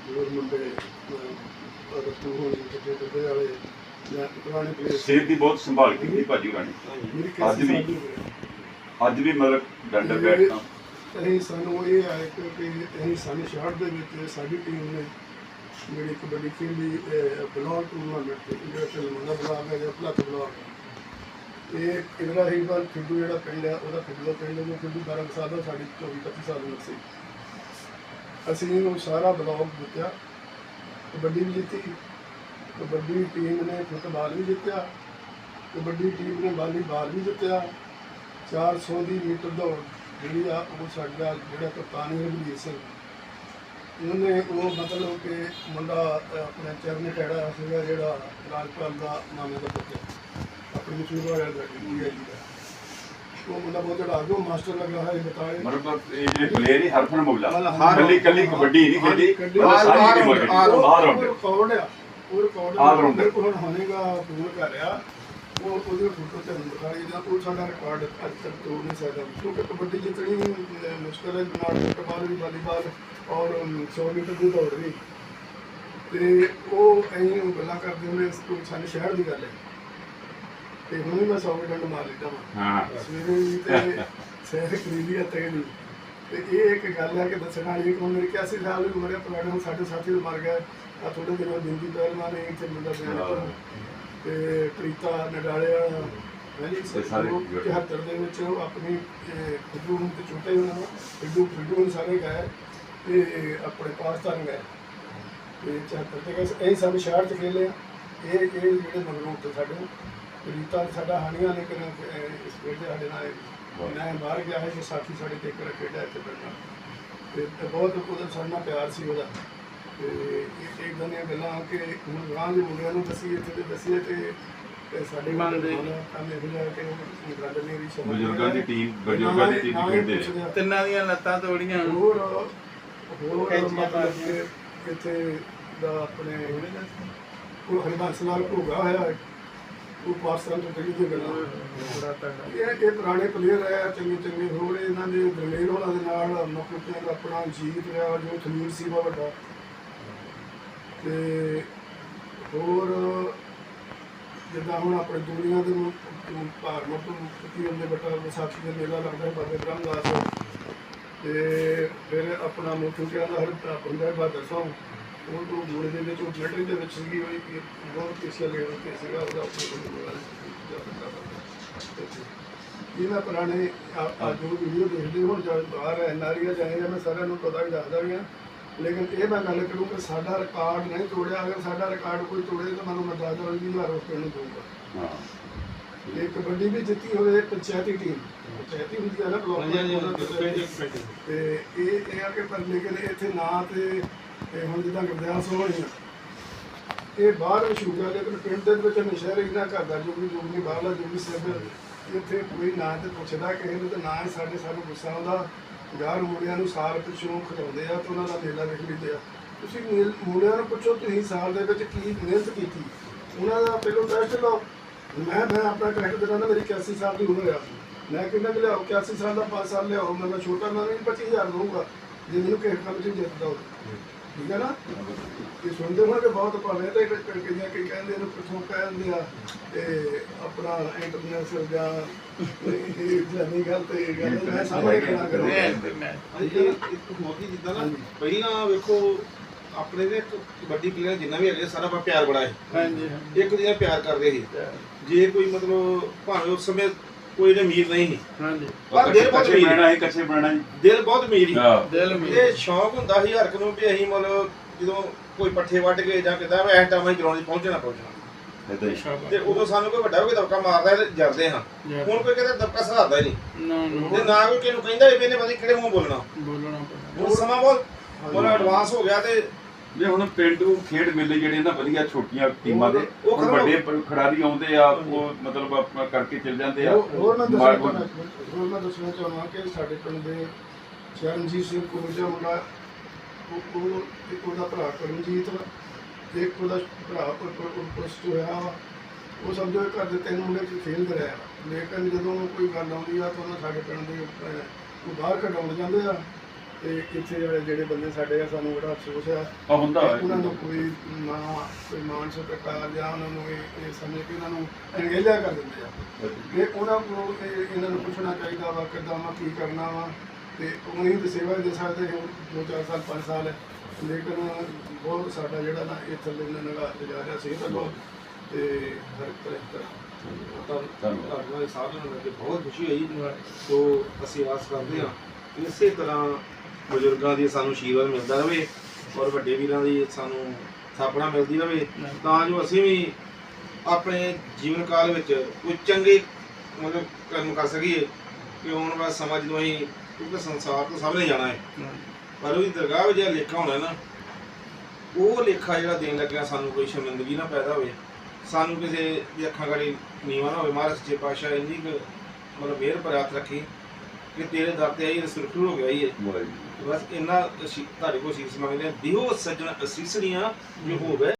ਹੋਰ ਮੁੰਡੇ ਅਹ ਤੂੰ ਹੋਣੀ ਕਿਤੇ ਕਿਤੇ ਵਾਲੇ ਜਾਂ ਪੁਰਾਣੇ ਪਲੇਸ ਸਿਹਤ ਦੀ ਬਹੁਤ ਸੰਭਾਲ ਕੀਤੀ ਭਾਜੀ ਰਾਣੀ। ਮੇਰੀ ਅੱਜ ਵੀ। ਅੱਜ ਵੀ ਮਤਲਬ ਡੰਡਰ ਬੈਠਣਾ। ਅਸੀਂ ਸਾਨੂੰ ਇਹ ਹੈ ਕਿ ਕਿ ਅਸੀਂ ਸਨ ਸ਼ਹਿਰ ਦੇ ਵਿੱਚ ਸਾਡੀ ਟੀਮ ਨੇ ਜਿਹੜੀ ਕਬੱਡੀ ਖੇਡੀ ਬਲਾਕ ਟੂਰਨਾਮੈਂਟ ਤੇ ਜਿਹੜਾ ਫਿਲਮਾਂ ਦਾ ਬਲਾਕ ਹੈ ਜਾਂ ਭਲੱਤ ਬਲਾਕ ਇਹ ਕਿਹੜਾ ਹੀ ਵਾਰ ਖਿੱਡੂ ਜਿਹੜਾ ਪਿੰਡ ਹੈ ਉਹਦਾ ਖਿੱਡੂ ਦਾ ਪਿੰਡ ਨੂੰ ਖਿੱਡੂ 12 ਸਾਲ ਦਾ ਸਾਡੀ 24 25 ਸਾਲ ਉਮਰ ਸੀ। ਅਸੀਂ ਉਹ ਸਾਰਾ ਬਲਾਕ ਜਿੱਤਿਆ ਕਬੱਡੀ ਵੀ ਜਿੱਤੀ। ਕਬੱਡੀ ਟੀਮ ਨੇ ਫੁੱਟਬਾਲ ਵੀ ਜਿੱਤਿਆ। ਕਬੱਡੀ ਟੀਮ ਨੇ ਵਾਲੀਬਾਲ ਵੀ ਜਿੱਤਿਆ। 400 ਦੀ ਮੀਟਰ ਦੌੜ ਜਿਹੜੀ ਆ ਉਹ ਸਾਡਾ ਜਿਹੜਾ ਕਪਤਾਨ ਰਣਜੀਤ ਸਿੰਘ। ਉਹਨੇ ਉਹ ਮਤਲਬ ਕਿ ਮੁੰਡਾ ਅਹ, ਆਪਣੇ ਚਰਨ ਟੈੜਾ ਸੀਗਾ ਜਿਹੜਾ ਰਾਜਪਾਲ ਦਾ ਨਾਮੇ ਦਾ ਪੁੱਤਰ। ਆਪਣੀ ਮਸ਼ਹੂਰ ਹੋਇਆ ਦਾ ਹੈ ਜੀ ਦਾ। ਰਿਕਾਰਡ ਆ। ਉਹ ਰਿਕਾਰਡ। ਮੇਰੇ ਕੋਲ ਹੁਣ ਕਰ ਰਿਹਾ। ਉਹ ਉਹਦੇ ਫੋਟੋ ਤੇ ਉਹ ਸਾਡਾ ਰਿਕਾਰਡ ਅੱਜ ਤੱਕ ਤੋੜ ਨਹੀਂ ਸਕਦਾ। ਕਿਉਂਕਿ ਕਬੱਡੀ ਜਿੱਤਣੀ ਅਹ, ਮੁਸ਼ਕਲ ਹੈ ਨਾਲ ਫੁੱਟਬਾਲ ਵੀ ਵਾਲੀਬਾਲ ਔਰ ਅਮ, 100 ਮੀਟਰ ਦੀ ਦੌੜ ਵੀ। ਤੇ ਉਹ ਐਂ ਗੱਲਾਂ ਕਰਦੇ ਹੁੰਦੇ ਸੀ ਸਾਡੇ ਸ਼ਹਿਰ ਦੀ ਗੱਲ ਹੈ। ਤੇ ਹੁਣ ਵੀ ਮੈਂ 100 ਮੀਟਰ ਨੂੰ ਮਾਰ ਲਿੱਤਾ ਵਾ। ਹਾਂ। ਸਵੇਰੇ ਵੀ ਤੇ ਸੈਰ ਖਰੀਦੀ ਆ ਤੇਰੀ ਤੇ ਇਹ ਇੱਕ ਗੱਲ ਹੈ ਕਿ ਦੱਸਣ ਵਾਲੀ ਕਿ ਮੇਰੀ 81 ਸਾਲ ਦੀ ਉਮਰ ਹੈ ਪੁਰਾਣੇ ਹੁਣ ਸਾਡੇ ਸਾਥੀ ਵੀ ਮਰ ਗਏ ਆ ਥੋੜੇ ਦਿਨਾਂ ਦਿੰਦੀ ਪਹਿਲਵਾਨ ਨੇ ਇੱਥੇ ਮੁੰਡਾ ਪਿਆ ਤੇ ਪ੍ਰੀਤਾ ਨਡਾਲਿਆ ਇਹ ਸਾਰੇ 73 ਦੇ ਵਿੱਚ ਉਹ ਆਪਣੀ ਖੁੱਡੂ ਨੂੰ ਤੇ ਛੋਟੇ ਉਹਨਾਂ ਨੂੰ ਨੂੰ ਸਾਰੇ ਗਏ ਤੇ ਆਪਣੇ ਪਾਕਿਸਤਾਨ ਗਏ। ਤੇ 74 ਤੇ ਗਏ। ਇਹ ਸਭ ਸ਼ਹਿਰ ਚ ਖੇਲੇ। ਇਹ ਇਹ ਜਿਹੜੇ ਮਗਰੋਂ ਤੇ ਸਾਡੇ ਪ੍ਰੀਤਾ ਸਾਡਾ ਹਾਨੀਆਂ ਲੇਕਿਨ ਇਸ ਵੇਲੇ ਸਾਡੇ ਨਾਲ ਮੈਂ ਬਾਹਰ ਗਿਆ ਹੈ ਕਿ ਸਾਥੀ ਸਾਡੇ ਤੇ ਇੱਕ ਖੇਡਿਆ ਇੱਥੇ ਪਿੰਡਾਂ ਤੇ ਬਹੁਤ ਉਹਦਾ ਸਾਡੇ ਨਾਲ ਪਿਆਰ ਸੀ ਉਹਦਾ। ਤੇ ਇਹ ਇੱਕ ਦੀਆਂ ਗੱਲਾਂ ਕਿ ਹੁਣ ਗਾਂ ਦੇ ਮੁੰਡਿਆਂ ਨੂੰ ਦਸੀਏ ਤੇ ਦਸੀਏ ਤੇ ਸਾਡੇ ਮੰਨਦੇ। ਕੰਮ ਇਹ ਜਿਹਾ ਕਿ ਉਹ ਗੱਲ ਨਹੀਂ ਵੀ ਸਮਝ ਬਜ਼ੁਰਗਾਂ ਦੀ ਟੀਮ ਬਜ਼ੁਰਗਾਂ ਦੀ ਟੀਮ ਖੇਡਦੇ ਨੇ। ਤਿੰਨਾਂ ਦੀਆਂ ਲੱਤਾਂ ਤੋੜੀਆਂ। ਹੋਰ ਹੋਰ ਇੱਥੇ ਦਾ ਆਪਣੇ ਉਹ ਹਰਬੰਸ ਨਾਲ ਭੋਗਾ ਹੋਇਆ। ਹੈ। ਉਹ ਪਾਕਿਸਤਾਨ ਤੋਂ ਕਰੀ ਦੀ ਗੱਲਾਂ? ਇਹ ਇਹ ਪੁਰਾਣੇ ਪਲੇਅਰ ਹੈ ਚੰਗੇ ਚੰਗੇ ਹੋਰ ਇਹਨਾਂ ਦੇ ਗਰਮੇਲ ਹੋਣਾ ਦੇ ਨਾਲ ਮਕੂਟਿਆਂ ਦਾ ਆਪਣਾ ਜੀਤ ਰਿਹਾ ਜੋ ਖਮੀਰ ਸੀ ਬਹੁਤ ਵੱਡਾ। ਤੇ ਹੋਰ ਜਿੱਦਾਂ ਹੁਣ ਆਪਣੇ ਦੁਨੀਆ ਦੇ ਨੂੰ ਭਾਰਮਤ ਕੀ ਹੁੰਦੇ ਬਟਾ ਵਿਸਾਖੀ ਦਾ ਮੇਲਾ ਲੱਗਦਾ ਹੈ ਬਾਬੇ ਬ੍ਰਹਮਦਾਸ ਤੇ ਫਿਰ ਆਪਣਾ ਮੁਖੀਆਂ ਦਾ ਹਰ ਹੁੰਦਾ ਬਹਾਦਰ ਸਾਹਿਬ ਉਹ ਤੋਂ ਮੂਲੇ ਦੇ ਵਿੱਚ, ਉਹ ਮਿਲਟਰੀ ਦੇ ਵਿੱਚ ਸੀਗੀ, ਉਹ ਇੱਕ ਬਹੁਤ ਕਿਸੇ ਲੈਵਲ ਤੇ ਸੀਗਾ, ਉਹਦਾ ਆਪਣੇ ਇਹਨਾਂ ਪੁਰਾਣੇ ਆ ਜੋ ਵੀਡੀਓ ਦੇਖਦੇ ਹੁਣ ਜਾਂ ਬਾਹਰ ਐਨਆਰਆਈ ਜਾਏਗਾ ਮੈਂ ਸਾਰਿਆਂ ਨੂੰ ਪਤਾ ਵੀ ਦੱਸਦਾ ਵੀ ਹਾਂ ਲੇਕਿਨ ਇਹ ਮੈਂ ਗੱਲ ਕਰੂੰ ਕਿ ਸਾਡਾ ਰਿਕਾਰਡ ਨਹੀਂ ਤੋੜਿਆ। ਅਗਰ ਸਾਡਾ ਰਿਕਾਰਡ ਕੋਈ ਤੋੜੇ, ਤਾਂ ਮੈਨੂੰ ਮੈਂ ਦੱਸਦਾ ਵੀ ਹਜ਼ਾਰ ਰੁਪਏ ਨੂੰ ਦਊਗਾ। ਹਾਂ। ਇਹ ਕਬੱਡੀ ਵੀ ਜਿੱਤੀ ਹੋਵੇ ਪੰਚਾਇਤੀ ਟੀਮ ਪੰਚਾਇਤੀ ਹੁੰਦੀ ਹੈ ਨਾ ਬਲਾਕ ਤੇ ਇਹ ਇਹ ਆ ਕਿ ਪਰ ਲੇਕਿਨ ਇੱਥੇ ਨਾ ਤੇ ਇਹ ਹੁਣ ਜਿੱਦਾਂ ਗੁਰਦਿਆਲ ਸਿੰਘ ਹੋਣੀ ਇਹ ਬਾਹਰ ਮਸ਼ਹੂਰ ਆ ਲੇਕਿਨ ਪਿੰਡ ਦੇ ਵਿੱਚ ਇਹਨਾਂ ਘਰ ਦਾ ਜੋ ਵੀ ਬਾਹਰਲਾ ਜੋ ਵੀ ਸਭ ਇੱਥੇ ਕੋਈ ਨਾ ਤੇ ਪੁੱਛਦਾ ਕਿਸੇ ਨੂੰ ਤੇ ਨਾ ਹੀ ਸਾਡੇ ਸਾਨੂੰ ਗੁੱਸਾ ਆਉਂਦਾ। ਯਾਰ ਮੁੰਡਿਆਂ ਨੂੰ ਸਾਲ ਪਿਛੋਂ ਖਿਲਾਉਂਦੇ ਆ ਤੇ ਉਹਨਾਂ ਦਾ ਮੇਲਾ ਵੇਖ ਲੈਂਦੇ ਆ। ਤੁਸੀਂ ਮੁੰਡਿਆਂ ਨੂੰ ਪੁੱਛੋ ਤੁਸੀਂ ਸਾਲ ਦੇ ਵਿੱਚ ਕੀ ਮਿਹਨਤ ਕੀਤੀ? ਉਹਨਾਂ ਦਾ ਪਹਿਲੋਂ ਟੈਸਟ ਲਓ। ਮੈਂ ਮੈਂ ਆਪਣਾ ਦੇਣਾ ਨਾ ਮੇਰੀ 81 ਸਾਲ ਦੀ ਉਮਰ ਆ। ਮੈਂ ਕਿੰਨਾ ਕਿ ਲਿਆਓ 81 ਸਾਲ ਦਾ 5 ਸਾਲ ਲਿਆਓ ਮੈਂ ਮੈਂ ਛੋਟਾ ਮੈਂ ਨਹੀਂ 25000 ਦਊਂਗਾ। ਜੇ ਮੈਨੂੰ ਕਿਸੇ ਕੰਮ 'ਚ ਜਿੱਤ ਦੋ ਠੀਕ ਹੈ ਨਾ? ਇਹ ਸੁਣਦੇ ਹੋਣ ਕਿ ਬਹੁਤ ਭਾਵੇਂ ਤੇ ਕਿੰਨੇ ਕਈ ਕਹਿੰਦੇ ਇਹਨੂੰ ਕਿਥੋਂ ਕਹਿੰਦੇ ਆ ਤੇ ਆਪਣਾ ਇੰਟਰਨੈਸ਼ਨਲ ਜਾਂ ਇਹ ਜਨੀ ਗੱਲ ਤੇ ਇਹ ਗੱਲ ਮੈਂ ਸਾਹਮਣੇ ਕਰਾਂ ਕਰੂੰ ਇੱਕ ਮੋਦੀ ਜਿੱਦਾਂ ਨਾ। ਪਹਿਲਾਂ ਵੇਖੋ ਆਪਣੇ ਦੇ ਕਬੱਡੀ ਪਲੇਅਰ ਜਿੰਨਾ ਵੀ ਹੈਗੇ ਸਾਰਾ ਆਪਾਂ ਪਿਆਰ ਬੜਾ ਹੈ। ਹਾਂਜੀ। ਇੱਕ ਦੂਜੇ ਨਾਲ ਪਿਆਰ ਕਰਦੇ ਸੀ ਜੇ ਕੋਈ ਮਤਲਬ ਭਾਵੇਂ ਉਸ ਸਮੇਂ ਕੋਈ ਨੇ ਅਮੀਰ ਨਹੀਂ ਸੀ। ਹਾਂਜੀ। ਪਰ ਦਿਲ ਬਹੁਤ ਕੱਚੇ ਅਮੀਰ ਬਣਾਣਾ ਹੈ ਕੱਚੇ ਬਣਾਣਾ ਹੈ ਦਿਲ ਬਹੁਤ ਅਮੀਰ ਸੀ। ਹਾਂ। ਦਿਲ ਇਹ ਸ਼ੌਂਕ ਹੁੰਦਾ ਸੀ ਹਰ ਇੱਕ ਨੂੰ ਵੀ ਅਸੀਂ ਮਤਲਬ ਜਦੋਂ ਕੋਈ ਪੱਠੇ ਵੱਢ ਕੇ ਜਾਂ ਕਿਦਾਂ ਮੈਂ ਇਸ ਟਾਈਮ ਅਸੀਂ ਗਰਾਊਂਡ 'ਚ ਪਹੁੰਚਣਾ ਪਹੁੰਚਣਾ ਇਦਾਂ ਹੀ। ਤੇ ਉਦੋਂ ਸਾਨੂੰ ਕੋਈ ਵੱਡਾ ਹੋ ਕੇ ਦਬਕਾ ਮਾਰਦਾ ਤੇ ਜਰਦੇ ਹਾਂ। ਹੁਣ ਕੋਈ ਕਹਿੰਦਾ ਦਬਕਾ ਸਹਾਰਦਾ ਹੀ ਨਹੀਂ। ਤੇ ਨਾ ਕੋਈ ਕਿਸੇ ਨੂੰ ਕਹਿੰਦਾ ਵੀ ਇਹਨੇ ਪਤਾ ਨੀ ਕਿਹੜੇ ਮੂੰਹ ਬੋਲਣਾ। ਬੋਲਣਾ ਹੁਣ ਸਮਾਂ ਬਹੁਤ ਬਹੁਤ ਐਡਵਾਂਸ ਹੋ ਗਿਆ ਤੇ ਜੇ ਹੁਣ ਪਿੰਡੂ ਖੇਡ ਮੇਲੇ ਜਿਹੜੇ ਨਾ ਵਧੀਆ ਛੋਟੀਆਂ ਟੀਮਾਂ ਦੇ ਉਹ ਵੱਡੇ ਖਿਡਾਰੀ ਆਉਂਦੇ ਆ ਉਹ ਮਤਲਬ ਆਪਣਾ ਕਰਕੇ ਚੱਲ ਜਾਂਦੇ ਆ। ਹੋਰ ਮੈਂ ਦੱਸਣਾ ਚਾਹੁੰਦਾ ਹੋਰ ਮੈਂ ਦੱਸਣਾ ਚਾਹੁੰਦਾ ਕਿ ਸਾਡੇ ਪਿੰਡ ਦੇ ਚਰਨਜੀਤ ਸਿੰਘ ਕੋਜਾ ਮੁੰਡਾ ਉਹ ਉਹ ਇੱਕ ਉਹਦਾ ਭਰਾ ਕਰਮਜੀਤ ਇੱਕ ਉਹਦਾ ਭਰਾ ਪੁਸਤ ਹੋਇਆ ਉਹ ਸਮਝੋ ਇਹ ਘਰ ਦੇ ਤਿੰਨ ਮੁੰਡੇ ਚ ਫੇਲ ਕਰਿਆ ਵਾ। ਲੇਕਿਨ ਜਦੋਂ ਕੋਈ ਗੱਲ ਆਉਂਦੀ ਆ ਤਾਂ ਉਹਨਾਂ ਸਾਡੇ ਪਿੰਡ ਦੇ ਬਾਹਰ ਕਢਾਉਣ ਜਾਂਦੇ ਆ। ਤੇ ਇੱਥੇ ਜਿਹੜੇ ਜਿਹੜੇ ਬੰਦੇ ਸਾਡੇ ਆ ਸਾਨੂੰ ਬੜਾ ਅਫਸੋਸ ਆ। ਆ ਹੁੰਦਾ ਹੈ। ਉਹਨਾਂ ਨੂੰ ਕੋਈ ਨਾ ਕੋਈ ਮਾਨ ਸਤਿਕਾਰ ਜਾਂ ਉਹਨਾਂ ਨੂੰ ਇਹ ਇਹ ਸਮਝ ਕੇ ਉਹਨਾਂ ਨੂੰ ਅਣਗਹਿਲਿਆ ਕਰ ਦਿੰਦੇ ਆ। ਇਹ ਉਹਨਾਂ ਕੋਲ ਇਹ- ਇਹਨਾਂ ਨੂੰ ਪੁੱਛਣਾ ਚਾਹੀਦਾ ਵਾ ਕਿੱਦਾਂ ਵਾ ਕੀ ਕਰਨਾ ਵਾ। ਤੇ ਉਹਨੀ ਤੇ ਸੇਵਾ ਦੇ ਸਕਦੇ ਹੋ ਦੋ ਚਾਰ ਸਾਲ ਪੰਜ ਸਾਲ। ਲੇਕਿਨ ਬਹੁਤ ਸਾਡਾ ਜਿਹੜਾ ਨਾ ਇਹ ਥੱਲੇ ਨਗਾ ਜਾ ਰਿਹਾ ਸੀ ਤਾਂ ਤੇ ਹਰ ਤਰ੍ਹਾਂ ਤੁਹਾਨੂੰ ਧੰਨਵਾਦ। ਧੰਨਵਾਦ। ਸਾਰਿਆਂ ਨੂੰ ਮਿਲ ਕੇ ਬਹੁਤ ਖੁਸ਼ੀ ਹੋਈ ਸੋ ਅਸੀਂ ਆਸ ਕਰਦੇ ਹਾਂ। ਇਸੇ ਤਰ੍ਹਾਂ ਬਜ਼ੁਰਗਾਂ ਦੀ ਸਾਨੂੰ ਆਸ਼ੀਰਵਾਦ ਮਿਲਦਾ ਰਹੇ ਔਰ ਵੱਡੇ ਵੀਰਾਂ ਦੀ ਸਾਨੂੰ ਥਾਪਣਾ ਮਿਲਦੀ ਰਹੇ ਤਾਂ ਜੋ ਅਸੀਂ ਵੀ ਆਪਣੇ ਜੀਵਨ ਕਾਲ ਵਿੱਚ ਕੋਈ ਚੰਗੇ ਮਤਲਬ ਕਰਮ ਕਰ ਸਕੀਏ ਕਿ ਆਉਣ ਵਾਲਾ ਸਮਾਂ ਜਦੋਂ ਅਸੀਂ ਕਿਉਂਕਿ ਸੰਸਾਰ ਤੋਂ ਸਭ ਨੇ ਜਾਣਾ ਹੈ। ਪਰ ਉਹਦੀ ਦਰਗਾਹ ਵਿੱਚ ਜਿਹੜਾ ਲੇਖਾ ਹੋਣਾ ਨਾ, ਉਹ ਲੇਖਾ ਜਿਹੜਾ ਦੇਣ ਲੱਗਿਆ ਸਾਨੂੰ ਕੋਈ ਸ਼ਰਮਿੰਦਗੀ ਨਾ ਪੈਦਾ ਹੋਵੇ, ਸਾਨੂੰ ਕਿਸੇ ਦੀ ਅੱਖਾਂ ਗਾੜੀ ਨੀਵਾਂ ਨਾ ਹੋਵੇ। ਮਹਾਰਾਜ ਸੱਚੇ ਪਾਤਸ਼ਾਹ ਇੰਨੀ ਕੁ ਮਤਲਬ ਮਿਹਰ ਪਰ ਰੱਖੀ ਕਿ ਤੇਰੇ ਦਰ ਤੇ ਆਈ ਰਸੂਲ ਹੋ ਗਿਆ ਹੀ ਹੈ ਬਸ ਇਹਨਾਂ ਅਸੀਂ ਤੁਹਾਡੇ ਕੋਲ ਸੀਸ ਮੰਗਦੇ ਹਾਂ। ਦਿਓ ਸੱਜਣ ਅਸੀਸੜੀਆਂ ਜੋ ਹੋਵੇ।